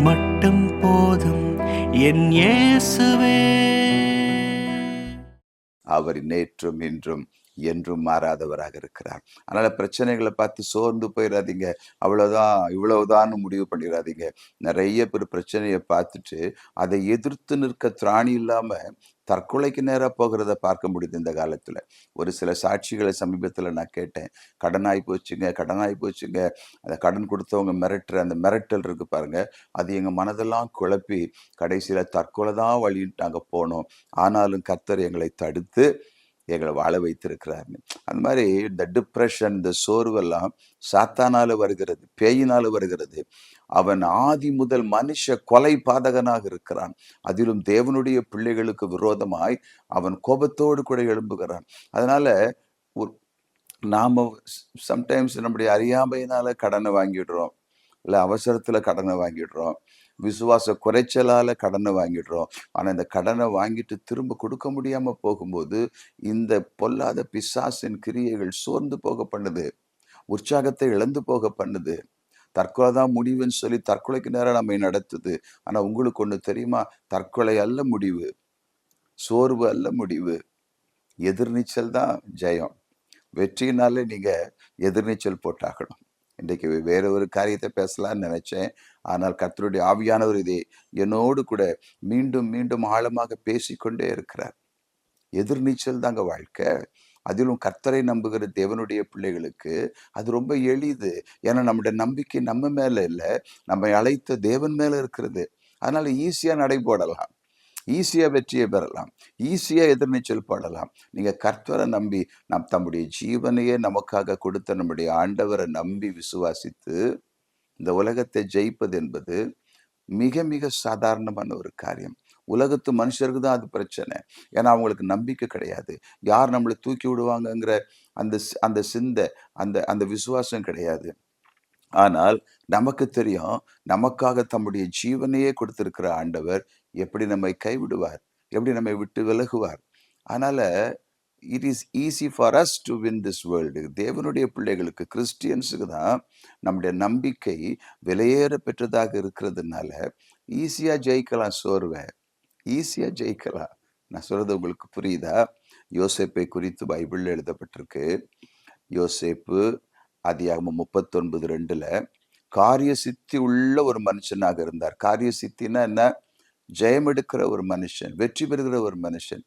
மட்டும் போதும். என் இயேசுவே. அவர் நேற்றும் இன்றும் என்றும் மாறாதவராக இருக்கிறார். அதனால பிரச்சனைகளை பார்த்து சோர்ந்து போயிடாதீங்க அவ்வளவுதான் இவ்வளவுதான் முடிவு பண்ணிடாதீங்க நிறைய பேர் பிரச்சனையை பார்த்துட்டு அதை எதிர்த்து நிற்க திராணி இல்லாம தற்கொலைக்கு நேராக போகிறத பார்க்க முடியுது இந்த காலத்தில். ஒரு சில சாட்சிகளை சமீபத்தில் நான் கேட்டேன். கடனாகி போச்சுங்க கடனாகி போச்சுங்க. அந்த கடன் கொடுத்தவங்க மிரட்டுற அந்த மிரட்டல் இருக்கு பாருங்க. அது எங்கள் மனதெல்லாம் குழப்பி கடைசியில் தற்கொலை தான் வழி நாங்கள் போனோம். ஆனாலும் கர்த்தர் எங்களை தடுத்து எங்களை வாழ வைத்திருக்கிறாருன்னு அந்த மாதிரி இந்த டிப்ரெஷன் இந்த சோர்வெல்லாம் சாத்தானால் வருகிறது பேயினால் வருகிறது. அவன் ஆதி முதல் மனுஷ கொலை பாதகனாக இருக்கிறான். அதிலும் தேவனுடைய பிள்ளைகளுக்கு விரோதமாய் அவன் கோபத்தோடு கூட எழும்புகிறான். அதனால ஒரு நாம் சம்டைம்ஸ் நம்முடைய அறியாமையினால கடனை வாங்கிடுறோம். இல்லை அவசரத்தில் கடனை வாங்கிடுறோம். விசுவாச குறைச்சலால் கடனை வாங்கிடுறோம். ஆனால் இந்த கடனை வாங்கிட்டு திரும்ப கொடுக்க முடியாமல் போகும்போது இந்த பொல்லாத பிசாசின் கிரியைகள் சோர்ந்து போக பண்ணுது. உற்சாகத்தை இழந்து போக பண்ணுது. தற்கொலை தான் முடிவுன்னு சொல்லி தற்கொலைக்கு நேரம் நம்மை நடத்துது ஆனால் உங்களுக்கு ஒன்று தெரியுமா? தற்கொலை அல்ல முடிவு. சோர்வு அல்ல முடிவு. எதிர்நீச்சல் தான் ஜெயம். வெற்றினாலே நீங்கள் எதிர்நீச்சல் போட்டாகணும். இன்றைக்கு வேற ஒரு காரியத்தை பேசலாம்னு நினைச்சேன். ஆனால் கர்த்தருடைய ஆவியானவர் இதை என்னோடு கூட மீண்டும் மீண்டும் ஆழமாக பேசிக்கொண்டே இருக்கிறார். எதிர்நீச்சல் தாங்க வாழ்க்கை. அதிலும் கர்த்தரை நம்புகிற தேவனுடைய பிள்ளைகளுக்கு அது ரொம்ப எளிது. ஏன்னா நம்முடைய நம்பிக்கை நம்ம மேலே இல்லை. நம்மை அழைத்த தேவன் மேலே இருக்கிறது. அதனால் ஈஸியாக நடைபோடலாம் ஈஸியாக வெற்றியை பெறலாம். ஈஸியாக எதிர்நீச்சல் பாடலாம். நீங்கள் கர்த்தரை நம்பி நம் தம்முடைய ஜீவனையே நமக்காக கொடுத்த நம்முடைய ஆண்டவரை நம்பி விசுவாசித்து இந்த உலகத்தை ஜெயிப்பது என்பது மிக மிக சாதாரணமான ஒரு காரியம். உலகத்து மனுஷருக்கு தான் அது பிரச்சனை. ஏன்னா அவங்களுக்கு நம்பிக்கை கிடையாது. யார் நம்மளை தூக்கி விடுவாங்கங்கிற அந்த அந்த சிந்தை அந்த அந்த விசுவாசம் கிடையாது. ஆனால் நமக்கு தெரியும் நமக்காக தம்முடைய ஜீவனையே கொடுத்திருக்கிற ஆண்டவர் எப்படி நம்மை கைவிடுவார்? எப்படி நம்மை விட்டு விலகுவார்? அதனால it is easy for us to win this world தேவனுடைய பிள்ளைகளுக்கு கிறிஸ்டியன்ஸுக்கு தான் நம்முடைய நம்பிக்கை விலையேற பெற்றதாக இருக்கிறதுனால ஈஸியாக ஜெயிக்கலாம் சோர்வை. ஈஸியாக ஜெயிக்கலாம் நான் சொல்கிறது உங்களுக்கு புரியுதா? யோசேப்பை குறித்து பைபிளில் எழுதப்பட்டிருக்கு. யோசேப்பு அதிகாகமம் முப்பத்தொன்பது ரெண்டில் காரிய சித்தி உள்ள ஒரு மனுஷனாக இருந்தார். காரிய சித்தினா என்ன? ஜெயம் எடுக்கிற ஒரு மனுஷன் வெற்றி பெறுகிற ஒரு மனுஷன்.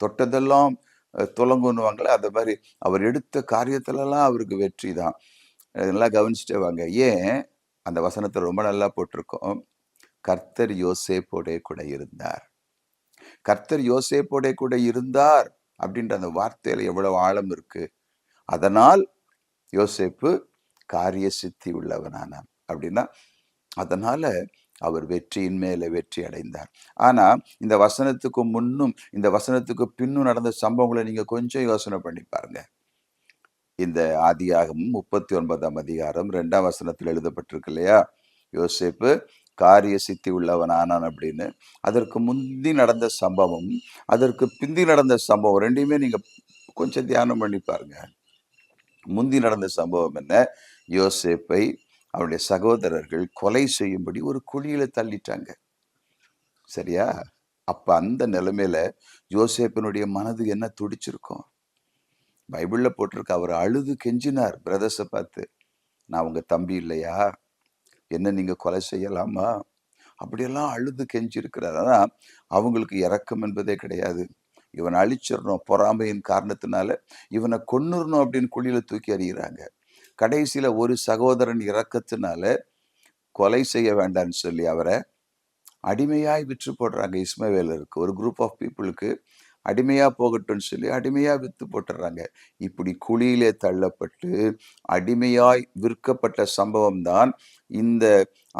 தொட்டதெல்லாம் அஹ், துலங்குன்னுவாங்களே அந்த மாதிரி அவர் எடுத்த காரியத்திலலாம் அவருக்கு வெற்றி தான். நல்லா கவனிச்சுட்டே வாங்க. ஏன்? அந்த வசனத்தை ரொம்ப நல்லா போட்டிருக்கோம். கர்த்தர் யோசேப்போடே கூட இருந்தார். கர்த்தர் யோசேப்போடே கூட இருந்தார் அப்படின்ற அந்த வார்த்தையில எவ்வளவு ஆழம் இருக்கு. அதனால் யோசேப்பு காரிய சித்தி உள்ளவனானான் அப்படின்னா அதனால அவர் வெற்றியின் மேலே வெற்றி அடைந்தார். ஆனா இந்த வசனத்துக்கு முன்னும் இந்த வசனத்துக்கு பின்னும் நடந்த சம்பவங்களை நீங்க கொஞ்சம் யோசனை பண்ணி பாருங்க. இந்த ஆதியாகமும் முப்பத்தி ஒன்பதாம் அதிகாரம் ரெண்டாம் வசனத்தில் எழுதப்பட்டிருக்கு இல்லையா? யோசேப்பு காரிய சித்தி உள்ளவன் ஆனான் அப்படின்னு. அதற்கு முந்தி நடந்த சம்பவம் அதற்கு பிந்தி நடந்த சம்பவம் ரெண்டையுமே நீங்கள் கொஞ்சம் தியானம் பண்ணி பாருங்க. முந்தி நடந்த சம்பவம் என்ன? யோசேப்பை அவருடைய சகோதரர்கள் கொலை செய்யும்படி ஒரு குழியில தள்ளிட்டாங்க. சரியா? அப்ப அந்த நிலைமையில யோசேப்பினுடைய மனது என்ன துடிச்சிருக்கும்? பைபிளில் போட்டிருக்க அவர் அழுது கெஞ்சினார் பிரதர்ஸை பார்த்து நான் உங்க தம்பி இல்லையா? என்ன நீங்கள் கொலை செய்யலாமா? அப்படியெல்லாம் அழுது கெஞ்சிருக்கிறார். ஆனா அவங்களுக்கு இறக்கம் என்பதே கிடையாது. இவனை அழிச்சிடணும் பொறாமையின் காரணத்தினால இவனை கொன்னுறணும் அப்படின்னு குழியில் தூக்கி அறிகிறாங்க கடைசியில் ஒரு சகோதரன் இறக்கத்தினால கொலை செய்ய வேண்டாம்னு சொல்லி அவரை அடிமையாய் விற்று போடுறாங்க இஸ்மவேலருக்கு ஒரு குரூப் ஆஃப் பீப்புளுக்கு அடிமையாக போகட்டும்னு சொல்லி அடிமையாக விற்று போட்டுடுறாங்க இப்படி குழியிலே தள்ளப்பட்டு அடிமையாய் விற்கப்பட்ட சம்பவம் தான் இந்த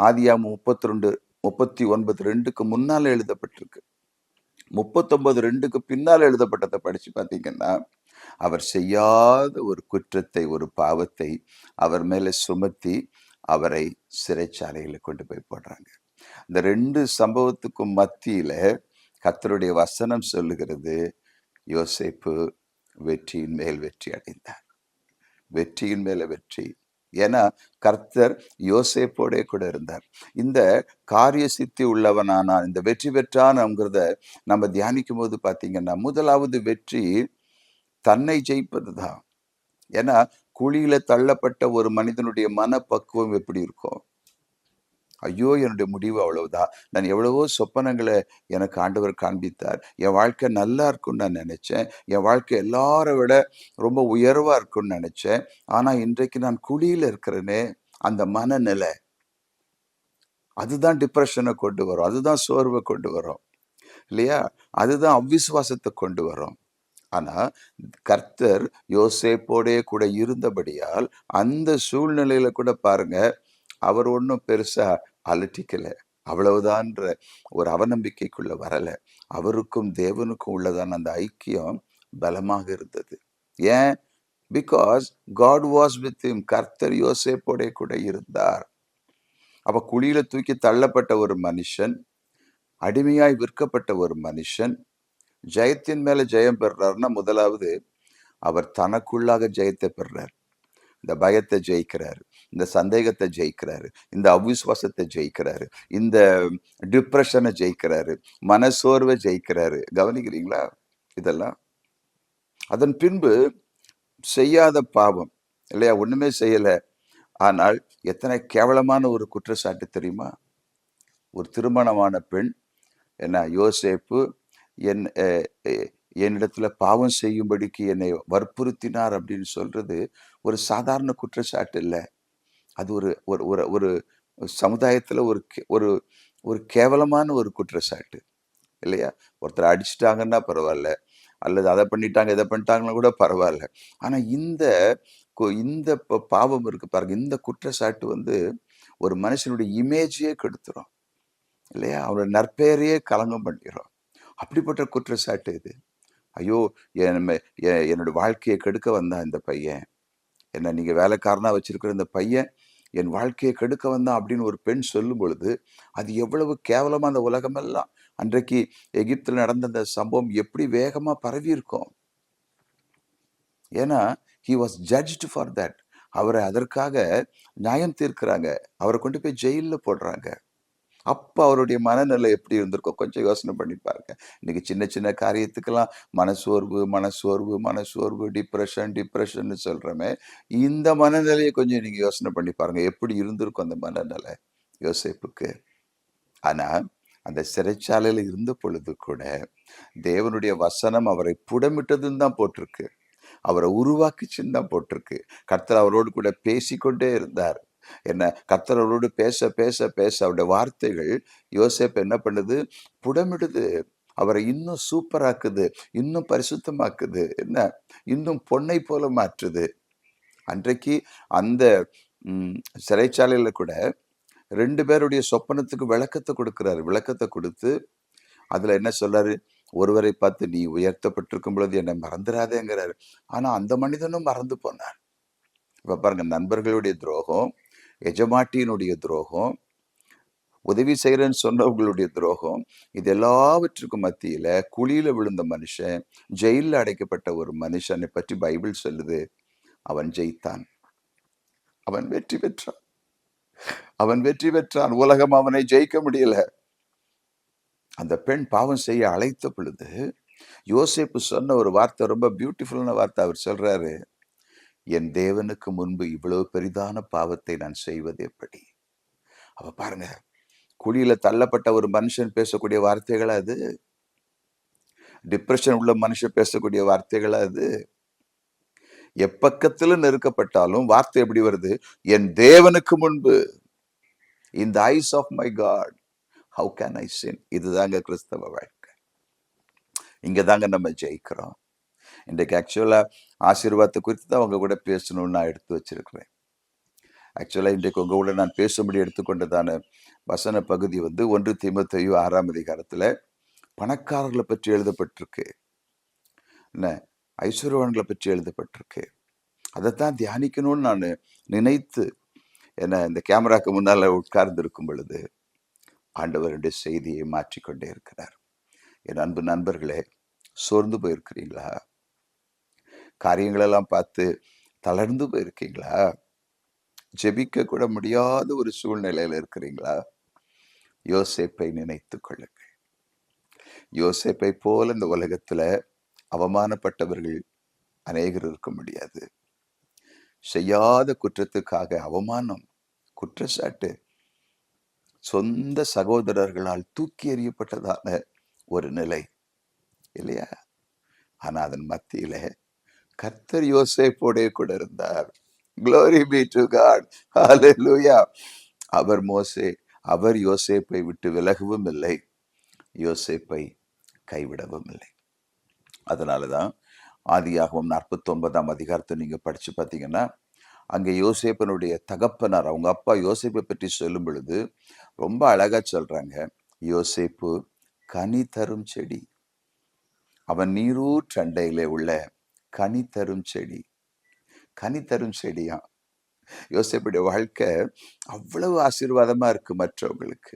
ஆதியாம் முப்பத்தி ரெண்டு முப்பத்தி ஒன்பது ரெண்டுக்கு முன்னால் எழுதப்பட்டிருக்கு. முப்பத்தொன்பது ரெண்டுக்கு பின்னால் எழுதப்பட்டதை படித்து பார்த்தீங்கன்னா அவர் செய்யாத ஒரு குற்றத்தை ஒரு பாவத்தை அவர் மேலே சுமத்தி அவரை சிறைச்சாலையில் கொண்டு போய் போடுறாங்க. இந்த ரெண்டு சம்பவத்துக்கும் மத்தியில் கர்த்தருடைய வசனம் சொல்லுகிறது யோசேப்பு வெற்றியின் மேல் வெற்றி அடைந்தார். வெற்றியின் மேல வெற்றி. ஏன்னா கர்த்தர் யோசேப்போடே கூட இருந்தார். இந்த காரிய சித்தி உள்ளவனானான் இந்த வெற்றி பெற்றான்ங்கிறத நம்ம தியானிக்கும் போது பார்த்தீங்கன்னா முதலாவது வெற்றி தன்னை ஜெயிப்பது தான் ஏன்னா குழியில தள்ளப்பட்ட ஒரு மனிதனுடைய மனப்பக்குவம் எப்படி இருக்கும்? ஐயோ என்னுடைய முடிவு அவ்வளவுதான். நான் எவ்வளவோ சொப்பனங்களை எனக்கு ஆண்டவர் காண்பித்தார். என் வாழ்க்கை நல்லா இருக்கும்னு நான் நினைச்சேன். என் வாழ்க்கை எல்லாரை விட ரொம்ப உயர்வா இருக்கும்னு நினைச்சேன். ஆனா இன்றைக்கு நான் குழியில இருக்கிறேனே அந்த மனநிலை அதுதான் டிப்ரெஷனை கொண்டு வரும். அதுதான் சோர்வை கொண்டு வரும். இல்லையா? அதுதான் அவ்விசுவாசத்தை கொண்டு வரும். ஆனா கர்த்தர் யோசேப்போடே கூட இருந்தபடியால் அந்த சூழ்நிலையில கூட பாருங்க அவர் ஒன்றும் பெருசாக அலட்டிக்கலை அவ்வளவுதான்ற ஒரு அவநம்பிக்கைக்குள்ளே வரலை. அவருக்கும் தேவனுக்கும் உள்ளதான அந்த ஐக்கியம் பலமாக இருந்தது. ஏன்? Because God was with him கர்த்தர் யோசேப்போடே கூட இருந்தார். அப்போ குழியில தூக்கி தள்ளப்பட்ட ஒரு மனுஷன் அடிமையாய் விற்கப்பட்ட ஒரு மனுஷன் ஜெயத்தின் மேல ஜெயம் பெறுறாருன்னா முதலாவது அவர் தனக்குள்ளாக ஜெயத்தை பெறுறார். இந்த பயத்தை ஜெயிக்கிறார். இந்த சந்தேகத்தை ஜெயிக்கிறாரு இந்த அவிசுவாசத்தை ஜெயிக்கிறாரு இந்த டிப்ரெஷனை ஜெயிக்கிறாரு மனசோர்வை ஜெயிக்கிறாரு. கவனிக்கிறீங்களா இதெல்லாம்? அதன் பின்பு செய்யாத பாவம் இல்லையா? ஒண்ணுமே செய்யலை. ஆனால் எத்தனை கேவலமான ஒரு குற்றச்சாட்டு தெரியுமா? ஒரு திருமணமான பெண் என்ன யோசேப்பு என் என்னிடத்துல பாவம் செய்யும்படிக்கு என்னை வற்புறுத்தினார் அப்படின்னு சொல்றது ஒரு சாதாரண குற்றச்சாட்டு இல்லை. அது ஒரு ஒரு ஒரு ஒரு சமுதாயத்தில் ஒரு ஒரு ஒரு கேவலமான ஒரு குற்றச்சாட்டு இல்லையா? ஒருத்தர் அடிச்சிட்டாங்கன்னா பரவாயில்ல. அல்லது அதை பண்ணிட்டாங்க இதை பண்ணிட்டாங்கன்னா கூட பரவாயில்ல. ஆனால் இந்த இந்த ப- பாவம் இருக்கு பாருங்க. இந்த குற்றச்சாட்டு வந்து ஒரு மனுஷனுடைய இமேஜையே கெடுத்துரும் இல்லையா? அவனோட நற்பெயரையே களங்கம் பண்ணிடும் அப்படிப்பட்ட குற்றச்சாட்டு இது. ஐயோ என் என்னோட வாழ்க்கையை கெடுக்க வந்தான் இந்த பையன். என்ன நீங்கள் வேலைக்காரனாக வச்சிருக்கிற இந்த பையன் என் வாழ்க்கையை கெடுக்க வந்தான் அப்படின்னு ஒரு பெண் சொல்லும் பொழுது அது எவ்வளவு கேவலமாக அந்த உலகமெல்லாம். அன்றைக்கு எகிப்தில் நடந்த அந்த சம்பவம் எப்படி வேகமாக பரவி இருக்கும். ஏன்னா he was judged for that அவரை அதற்காக நியாயம் தீர்க்கிறாங்க. அவரை கொண்டு போய் ஜெயிலில் போடுறாங்க. அப்போ அவருடைய மனநிலை எப்படி இருந்திருக்கும் கொஞ்சம் யோசனை பண்ணி பாருங்க. இன்னைக்கு சின்ன சின்ன காரியத்துக்கெல்லாம் மனசோர்வு மனசோர்வு மனசோர்வு டிப்ரெஷன் டிப்ரெஷன் சொல்கிறோமே இந்த மனநிலையை கொஞ்சம் நீங்கள் யோசனை பண்ணி பாருங்க. எப்படி இருந்திருக்கும் அந்த மனநிலை யோசேப்புக்கு? ஆனால் அந்த சிறைச்சாலையில் இருந்த பொழுது கூட தேவனுடைய வசனம் அவரை புடமிட்டதுன்னு தான் போட்டிருக்கு. அவரை உருவாக்குச்சுன்னு தான் போட்டிருக்கு. கர்த்தர் அவரோடு கூட பேசிக்கொண்டே இருந்தார். என்ன கர்த்தர் பேச பேச பேச அவருடைய வார்த்தைகள் யோசேப் என்ன பண்ணுது? புடமிடுது. அவரை இன்னும் சூப்பராக்குது. இன்னும் பரிசுத்தமாக்குது. என்ன? இன்னும் பொன்னை போல மாற்றுது. அன்றைக்கு அந்த சிறைச்சாலையில் சிறைச்சாலையில கூட ரெண்டு பேருடைய சொப்பனத்துக்கு விளக்கத்தை கொடுக்குறாரு. விளக்கத்தை கொடுத்து அதுல என்ன சொல்றாரு? ஒருவரை பார்த்து நீ உயர்த்தப்பட்டிருக்கும் பொழுது என்னை மறந்துடாதேங்கிறாரு ஆனா அந்த மனிதனும் மறந்து போனார். இப்போ பாருங்க நண்பர்களுடைய துரோகம் எஜமாட்டியினுடைய துரோகம் உதவி செய்கிறேன்னு சொன்னவங்களுடைய துரோகம் இது எல்லாவற்றுக்கும் மத்தியில் குழியில் விழுந்த மனுஷன் ஜெயிலில் அடைக்கப்பட்ட ஒரு மனுஷனை பற்றி பைபிள் சொல்லுது. அவன் ஜெயித்தான். அவன் வெற்றி பெற்றான். அவன் வெற்றி பெற்றான். உலகம் அவனை ஜெயிக்க முடியல. அந்த பெண் பாவம் செய்ய அழைத்த பொழுது யோசேப்பு சொன்ன ஒரு வார்த்தை ரொம்ப பியூட்டிஃபுல்லான வார்த்தை அவர் சொல்றாரு. என் தேவனுக்கு முன்பு இவ்வளவு பெரிதான பாவத்தை நான் செய்வது எப்படி? அவ பாருங்க குழியில தள்ளப்பட்ட ஒரு மனுஷன் பேசக்கூடிய வார்த்தைகள் அது? டிப்ரெஷன் உள்ள மனுஷன் பேசக்கூடிய வார்த்தைகள் அது? எப்பக்கத்துல நெருக்கப்பட்டாலும் வார்த்தை எப்படி வருது? என் தேவனுக்கு முன்பு. இந்த eyes of my God how can I sin இதுதாங்க கிறிஸ்தவ வாழ்க்கை. இங்க தாங்க நம்ம ஜெயிக்கிறோம். இன்றைக்கு ஆக்சுவலாக ஆசீர்வாதத்தை குறித்து தான் உங்கள் கூட பேசணும்னு நான் எடுத்து வச்சிருக்கிறேன். ஆக்சுவலாக இன்றைக்கு உங்கள் கூட நான் பேசும்படி எடுத்துக்கொண்டதான வசன பகுதி வந்து ஒன்று தீமத்தையு ஆறாம் அதிகாரத்தில் பணக்காரர்களை பற்றி எழுதப்பட்டிருக்கு. என்ன? ஐஸ்வர்யவான்களை பற்றி எழுதப்பட்டிருக்கு. அதைத்தான் தியானிக்கணும்னு நான் நினைத்து என்ன இந்த கேமராக்கு முன்னால் உட்கார்ந்து இருக்கும் பொழுது ஆண்டவருடைய செய்தியை மாற்றிக்கொண்டே இருக்கிறார். என் அன்பு நண்பர்களே சோர்ந்து போயிருக்கிறீங்களா? காரியங்களெல்லாம் பார்த்து தளர்ந்து போயிருக்கீங்களா? ஜெபிக்க கூட முடியாத ஒரு சூழ்நிலையில் இருக்கிறீங்களா? யோசேப்பை நினைத்து கொள்ளுங்கள். யோசேப்பை போல் இந்த உலகத்துல அவமானப்பட்டவர்கள் அநேகர் இருக்க முடியாது. செய்யாத குற்றத்துக்காக அவமானம் குற்றச்சாட்டு சொந்த சகோதரர்களால் தூக்கி எறியப்பட்டதான ஒரு நிலை இல்லையா? ஆனால் அதன் மத்தியில கர்த்தர் யோசேப்போடே கூட இருந்தார். Glory to to god. லூயா அவர் மோசே அவர் யோசேப்பை விட்டு விலகவும் இல்லை. யோசேப்பை கைவிடவும் இல்லை. அதனால தான் ஆதியாகவும் நாற்பத்தொன்பதாம் அதிகாரத்தை நீங்கள் படித்து பார்த்தீங்கன்னா அங்கே யோசேப்பனுடைய தகப்பனார் அவங்க அப்பா யோசேப்பை பற்றி சொல்லும் பொழுது ரொம்ப அழகாக சொல்கிறாங்க யோசேப்பு கனி தரும் செடி. அவன் நீரூற்றண்டையிலே உள்ள கனி தரும் செடி. கனி தரும் செடியா? யோசேப்புடைய வாழ்க்கை அவ்வளவு ஆசீர்வாதமா இருக்கு மற்றவங்களுக்கு.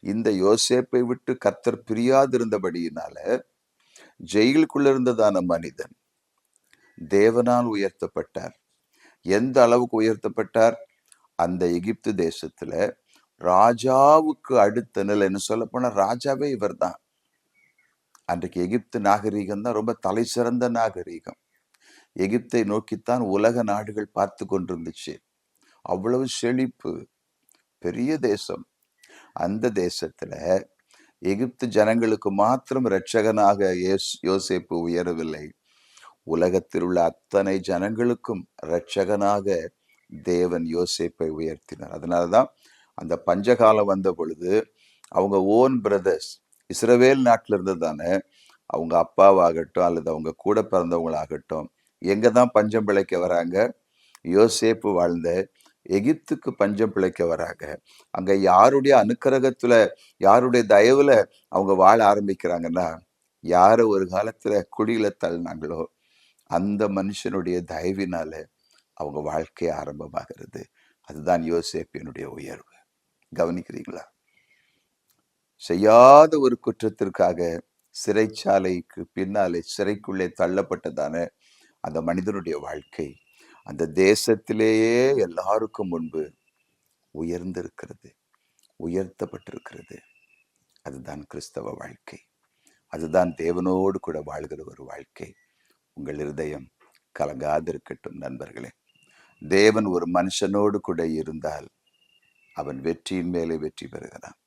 இந்த யோசேப்பை விட்டு கத்தர் பிரியாதிருந்தபடியினால ஜெயிலுக்குள்ள இருந்ததான மனிதன் தேவனால் உயர்த்தப்பட்டார். எந்த அளவுக்கு உயர்த்தப்பட்டார்? அந்த எகிப்து தேசத்துல ராஜாவுக்கு அடுத்த நிலைன்னு சொல்ல போனா ராஜாவே இவர்தான். அன்றைக்கு எகிப்து நாகரீகம் தான் ரொம்ப தலை சிறந்த நாகரீகம். எகிப்தை நோக்கித்தான் உலக நாடுகள் பார்த்து கொண்டிருந்துச்சு. அவ்வளவு செழிப்பு பெரிய தேசம். அந்த தேசத்துல எகிப்து ஜனங்களுக்கு மாத்திரம் இரட்சகனாக இயேசு- யோசேப்பு உயரவில்லை. உலகத்தில் உள்ள அத்தனை ஜனங்களுக்கும் இரட்சகனாக தேவன் யோசேப்பை உயர்த்தினார். அதனாலதான் அந்த பஞ்சகாலம் வந்த பொழுது அவங்க ஓன் பிரதர்ஸ் இஸ்ரவேல் நாட்டில் இருந்து தானே அவங்க அப்பாவாகட்டும் அல்லது அவங்க கூட பிறந்தவங்களாகட்டும் எங்கே தான் பஞ்சம் பிழைக்க வராங்க? யோசேப்பு வாழ்ந்த எகிப்துக்கு பஞ்சம் பிழைக்க வராங்க. அங்கே யாருடைய அனுக்கிரகத்தில் யாருடைய தயவில் அவங்க வாழ ஆரம்பிக்கிறாங்கன்னா யாரை ஒரு காலத்தில் குடியில தள்ளினாங்களோ அந்த மனுஷனுடைய தயவினால அவங்க வாழ்க்கை ஆரம்பமாகிறது. அதுதான் யோசேப்பினுடைய உயர்வு. கவனிக்கிறீங்களா? செய்யாத ஒரு குற்றத்திற்காக சிறைச்சாலைக்கு பின்னாலே சிறைக்குள்ளே தள்ளப்பட்டதான அந்த மனிதனுடைய வாழ்க்கை அந்த தேசத்திலேயே எல்லாருக்கும் முன்பு உயர்ந்திருக்கிறது உயர்த்தப்பட்டிருக்கிறது. அதுதான் கிறிஸ்தவ வாழ்க்கை. அதுதான் தேவனோடு கூட வாழ்கிற ஒரு வாழ்க்கை. உங்கள் இருதயம் கலங்காதிருக்கட்டும் நண்பர்களே. தேவன் ஒரு மனுஷனோடு கூட இருந்தால் அவன் வெற்றியின் மேலே வெற்றி பெறுகிறான்.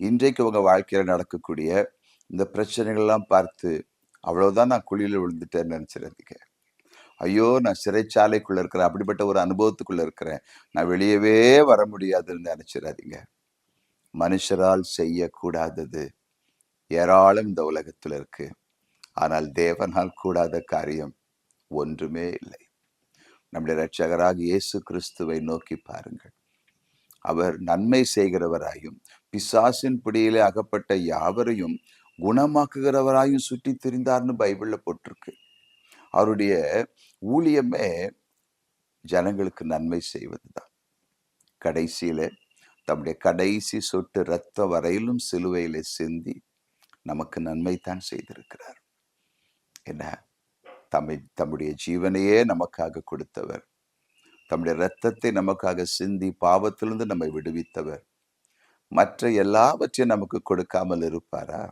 இன்றைக்கு உங்கள் வாழ்க்கையில் நடக்கக்கூடிய இந்த பிரச்சனைகள்லாம் பார்த்து அவ்வளோதான் நான் குழியில் விழுந்துட்டேன்னு நினச்சிடாதீங்க. ஐயோ நான் சிறைச்சாலைக்குள்ளே இருக்கிறேன் அப்படிப்பட்ட ஒரு அனுபவத்துக்குள்ளே இருக்கிறேன். நான் வெளியவே வர முடியாதுன்னு நினச்சிடாதீங்க. மனுஷரால் செய்யக்கூடாதது ஏராளம் இந்த உலகத்தில் இருக்குது ஆனால் தேவனால் கூடாத காரியம் ஒன்றுமே இல்லை. நம்முடைய இரட்சகராக இயேசு கிறிஸ்துவை நோக்கி பாருங்கள். அவர் நன்மை செய்கிறவராயும் பிசாசின் பிடியிலே அகப்பட்ட யாவரையும் குணமாக்குகிறவராயும் சுற்றி திரிந்தார்னு பைபிளில் போட்டிருக்கு. அவருடைய ஊழியமே ஜனங்களுக்கு நன்மை செய்வதுதான். கடைசியில் தம்முடைய கடைசி சொட்டு ரத்த வரையிலும் சிலுவையிலே சிந்தி நமக்கு நன்மை தான் செய்திருக்கிறார். என்ன? தம்மை தம்முடைய ஜீவனையே நமக்காக கொடுத்தவர். தம்முடைய இரத்தத்தை நமக்காக சிந்தி பாவத்திலிருந்து நம்மை விடுவித்தவர். மற்ற எல்லாவற்றையும் நமக்கு கொடுக்காமல் இருப்பாரா?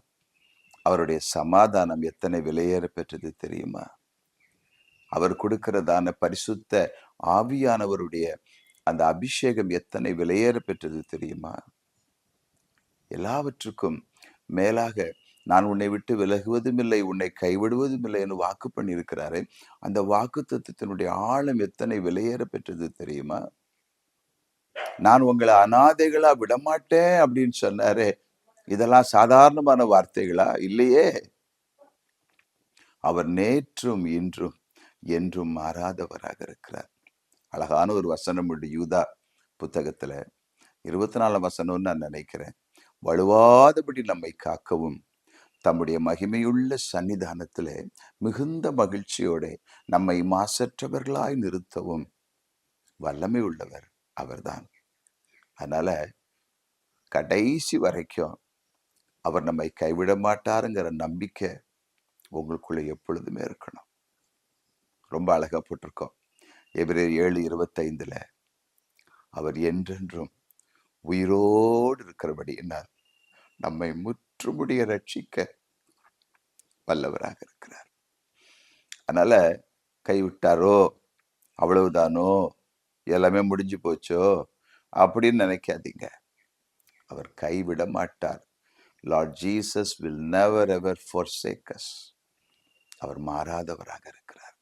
அவருடைய சமாதானம் எத்தனை விலையேற பெற்றது தெரியுமா? அவர் கொடுக்கிறதான பரிசுத்த ஆவியானவருடைய அந்த அபிஷேகம் எத்தனை விலையேற பெற்றது தெரியுமா? எல்லாவற்றுக்கும் மேலாக நான் உன்னை விட்டு விலகுவதும் இல்லை உன்னை கைவிடுவதும் இல்லை என்று வாக்கு பண்ணியிருக்கிறாரே. அந்த வாக்கு தத்துவத்தினுடைய ஆழம் எத்தனை விலையேற பெற்றது தெரியுமா? நான் உங்களை அனாதைகளா விடமாட்டேன் அப்படின்னு சொன்னாரே. இதெல்லாம் சாதாரணமான வார்த்தைகளா? இல்லையே. அவர் நேற்றும் இன்றும் என்றும் மாறாதவராக இருக்கிறார். அழகான ஒரு வசனம் உண்டு யூதா புத்தகத்துல. இருபத்தி நாலாம் வசனம்னு நான் நினைக்கிறேன். வலுவாதபடி நம்மை காக்கவும். தம்முடைய மகிமையுள்ள சன்னிதானத்தில் மிகுந்த மகிழ்ச்சியோட நம்மை மாசற்றவர்களாய் நிறுத்தவும் வல்லமை உள்ளவர் அவர்தான். அதனால் கடைசி வரைக்கும் அவர் நம்மை கைவிட மாட்டாருங்கிற நம்பிக்கை உங்களுக்குள்ளே எப்பொழுதுமே இருக்கணும். ரொம்ப அழகா போட்டிருக்கோம். எபிரேர் ஏழு இருபத்தைந்தில் அவர் என்றென்றும் உயிரோடு இருக்கிறபடியினால் நம்மை முற்றுமுடிய ரட்சிக்க வல்லவராக இருக்கிறார். அதனால கைவிட்டாரோ அவ்வளவுதானோ எல்லாமே முடிஞ்சு போச்சோ அப்படின்னு நினைக்காதீங்க. அவர் கைவிட மாட்டார். Lord Jesus will never ever forsake us அவர் மாறாதவராக இருக்கிறார்.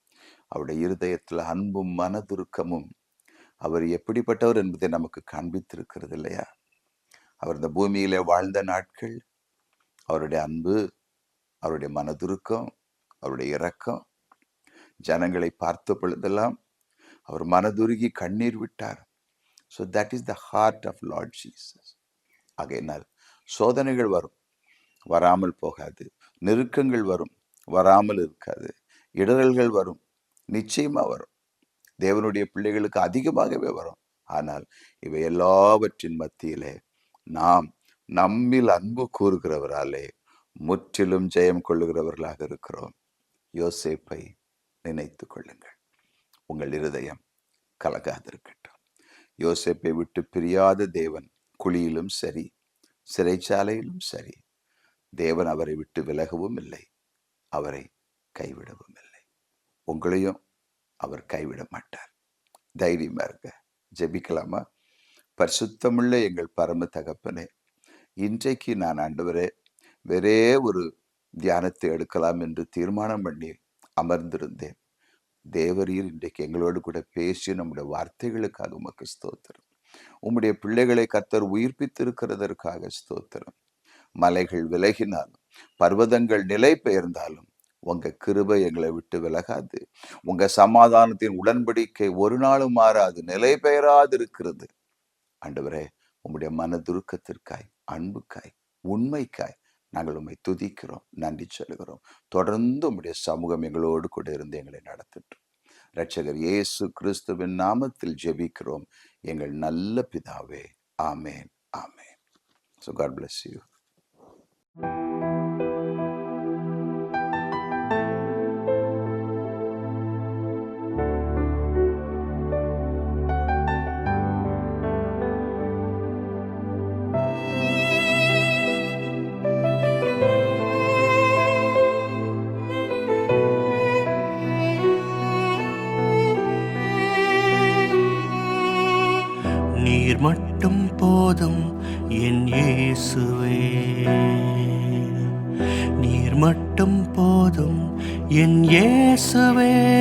அவருடைய இருதயத்தில் அன்பும் மனதுருக்கமும் அவர் எப்படிப்பட்டவர் என்பதை நமக்கு காண்பித்திருக்கிறது இல்லையா? அவர் இந்த பூமியிலே வாழ்ந்த நாட்கள் அவருடைய அன்பு அவருடைய மனதுருக்கம் அவருடைய இரக்கம் ஜனங்களை பார்த்த பொழுதெல்லாம் அவர் மனதுருகி கண்ணீர் விட்டார். So that is the heart of Lord Jesus ஆகையினால் சோதனைகள் வரும். வராமல் போகாது. நெருக்கங்கள் வரும். வராமல் இருக்காது. இடரல்கள் வரும். நிச்சயமாக வரும். தேவனுடைய பிள்ளைகளுக்கு அதிகமாகவே வரும். ஆனால் இவை எல்லாவற்றின் மத்தியிலே நாம் நம்மில் அன்பு கூறுகிறவராலே முற்றிலும் ஜெயம் கொள்ளுகிறவர்களாக இருக்கிறோம். யோசேப்பை நினைத்து கொள்ளுங்கள். உங்கள் இருதயம் கலகாதிருக்கட்டும் யோசேப்பை விட்டு பிரியாத தேவன் குழியிலும் சரி சிறைச்சாலையிலும் சரி தேவன் அவரை விட்டு விலகவும் இல்லை அவரை கைவிடவும் இல்லை. உங்களையும் அவர் கைவிட மாட்டார். தைரியமா இருங்க ஜெபிக்கலாமா? பரிசுத்தமுள்ள எங்கள் பரம தகப்பனே இன்றைக்கு நான் ஆண்டவரே வேறே ஒரு தியானத்தை எடுக்கலாம் என்று தீர்மானம் பண்ணி அமர்ந்திருந்தேன். தேவரீர் இன்றைக்கு எங்களோடு கூட பேசி நம்முடைய வார்த்தைகளுக்காக உமக்கு ஸ்தோத்திரம். உம்முடைய பிள்ளைகளை கத்தர் உயிர்ப்பித்திருக்கிறதற்காக ஸ்தோத்திரம். மலைகள் விலகினாலும் பர்வதங்கள் நிலை பெயர்ந்தாலும் உங்க கிருபை எங்களை விட்டு விலகாது. உங்க சமாதானத்தின் உடன்படிக்கை ஒரு நாளும் மாறாது நிலை பெயராது இருக்கிறது ஆண்டவரே உம்முடைய மனதுருக்கத்திற்காய் அன்புக்காய் உண்மைக்காய் நாங்கள் உண்மை துதிக்கிறோம் நன்றி சொல்கிறோம் தொடர்ந்து உம்முடைய சமூகம் எங்களோடு கூட இருந்து எங்களை நடத்திட்டு ரட்சகர் இயேசு கிறிஸ்துவின் நாமத்தில் ஜெபிக்கிறோம். எங்கள் நல்ல பிதாவே ஆமேன் ஆமேன். So God bless you. போதும் என் இயேசுவே. நீர் மட்டும் போதும் என் இயேசுவே.